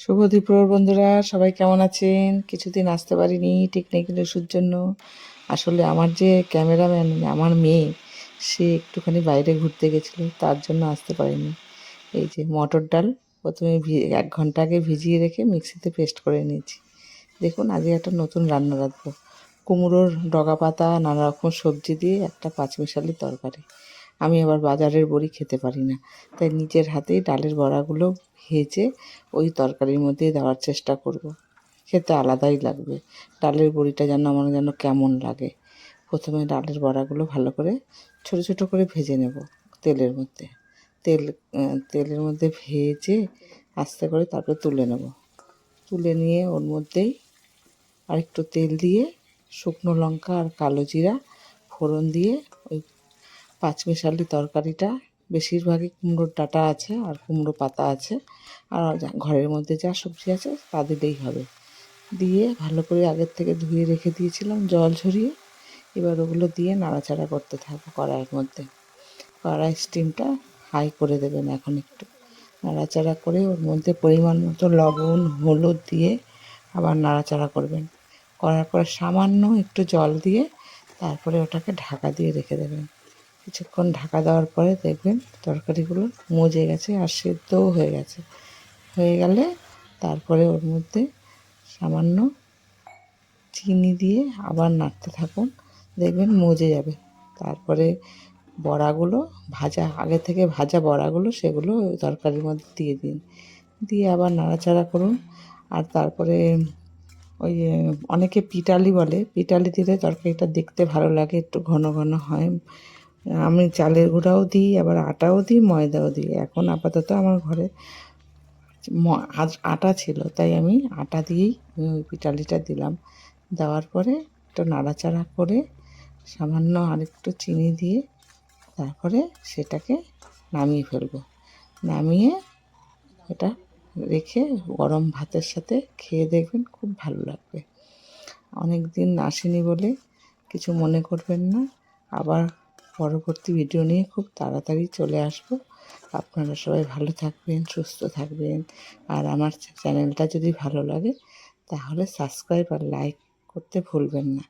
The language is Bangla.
শুভ দুপুর বন্ধুরা, সবাই কেমন আছেন? কিছুদিন আসতে পারিনি টেকনিক্যাল ইস্যুর জন্য। আসলে আমার যে ক্যামেরাম্যান আমার মেয়ে, সে একটুখানি বাইরে ঘুরতে গেছিল, তার জন্য আসতে পারিনি। এই যে মটর ডাল, প্রথমে এক ঘণ্টা আগে ভিজিয়ে রেখে মিক্সিতে পেস্ট করে নিয়েছি। দেখুন আজকে একটা নতুন রান্না রাখব কুমড়োর ডগা পাতা, নানা রকম সবজি দিয়ে একটা পাঁচমিশালি তরকারি। আমি আবার বাজারের বড়ি খেতে পারি না। তাই নিজের হাতেই ডালের বড়াগুলো ভেজে ওই তরকারির মধ্যে দেওয়ার চেষ্টা করব। খেতে আলাদাই লাগবে। ডালের বড়িটা যেন আমার যেন কেমন লাগে। প্রথমে ডালের বড়াগুলো ভালো করে ছোট ছোট করে ভেজে নেব তেলের মধ্যে। তেল তেলের মধ্যে ভেজে আস্তে করে তারপরে তুলে নেব। তুলে নিয়ে ওর মধ্যেই আর একটু তেল দিয়ে শুকনো লঙ্কা আর কালো জিরা ফোড়ন দিয়ে পাঁচমিশালি তরকারিটা, বেশিরভাগই কুমড়োর ডাঁটা আছে আর কুমড়ো পাতা আছে। আর ঘরের মধ্যে যা সবজি আছে, তা দিলেই হবে। দিয়ে ভালো করে আগের থেকে ধুয়ে রেখে দিয়েছিলাম জল ঝরিয়ে। এবার ওগুলো দিয়ে নাড়াচাড়া করতে থাকব কড়াইয়ের মধ্যে। কড়াই স্টিমটা হাই করে দেবেন এখন একটু। নাড়াচাড়া করে ওর মধ্যে পরিমাণ মতো লবণ, হলুদ দিয়ে আবার নাড়াচাড়া করবেন। করার পর সামান্য একটু জল দিয়ে তারপরে ওটাকে ঢাকা দিয়ে রেখে দেবেন। কিছুক্ষণ ঢাকা দেওয়ার পরে দেখবেন তরকারিগুলো মজে গেছে আর সেদ্ধও হয়ে গেছে। হয়ে গেলে তারপরে ওর মধ্যে সামান্য চিনি দিয়ে আবার নাড়তে থাকুন, দেখবেন মজে যাবে। তারপরে বড়াগুলো ভাজা, আগে থেকে ভাজা বড়াগুলো সেগুলো তরকারির মধ্যে দিয়ে দিন। দিয়ে আবার নাড়াচাড়া করুন। আর তারপরে ওই অনেকে পিটালি বলে, পিটালি দিলে তরকারিটা দেখতে ভালো লাগে, একটু ঘন ঘন হয়। আমি চালের গুঁড়াও দিই, আবার আটাও দিই, ময়দাও দিই। এখন আপাতত আমার ঘরে আটা ছিল, তাই আমি আটা দিয়েই ওই পিটালিটা দিলাম। দেওয়ার পরে একটু নাড়াচাড়া করে সামান্য আরেকটু চিনি দিয়ে তারপরে সেটাকে নামিয়ে ফেলব। নামিয়ে এটা রেখে গরম ভাতের সাথে খেয়ে দেখবেন খুব ভালো লাগবে। অনেক দিন আসেনি বলে কিছু মনে করবেন না, আবার পরবর্তী ভিডিও নিয়ে খুব তাড়াতাড়ি চলে আসব। আপনারা সবাই ভালো থাকবেন, সুস্থ থাকবেন। আর আমার চ্যানেলটা যদি ভালো লাগে, তাহলে সাবস্ক্রাইব আর লাইক করতে ভুলবেন না।